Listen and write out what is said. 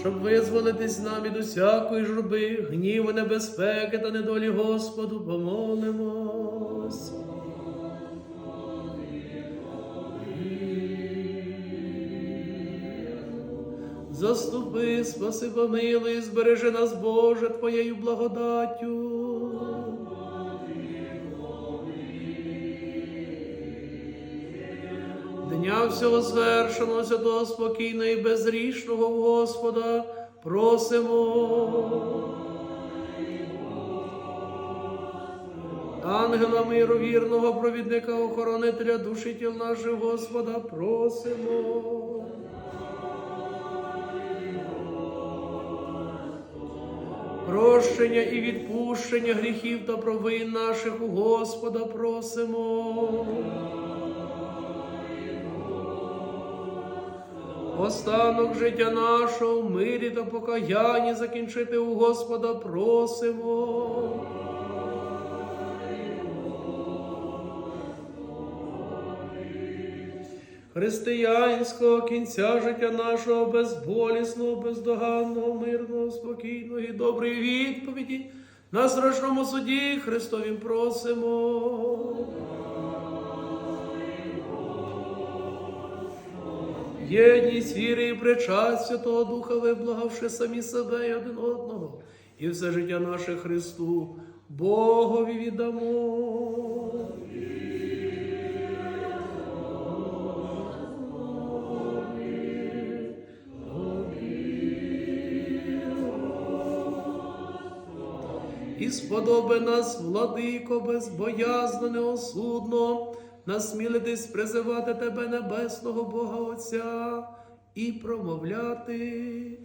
щоб визволитись нам від усякої журби, гніву, небезпеки та недолі Господу, помолимось. Заступи, спаси, помилуй, збережи нас, Боже, Твоєю благодаттю. Дня всього звершеного, святого спокійного і безрішного Господа просимо. Ангела миру, вірного провідника, охоронителя душі тіл наших Господа просимо. Прощення і відпущення гріхів та провин наших у Господа просимо. Останок життя нашого в мирі та покаянні закінчити у Господа просимо. Християнського кінця життя нашого безболісного, бездоганного, мирного, спокійного і доброї відповіді на страшному суді Христовім просимо. Єдність віри і причасть Святого Духа, виблагавши самі себе і один одного, і все життя наше Христу, Богові віддамо. І сподоби нас, владико, безбоязно, неосудно, насмілитись призивати Тебе, небесного Бога Отця, і промовляти.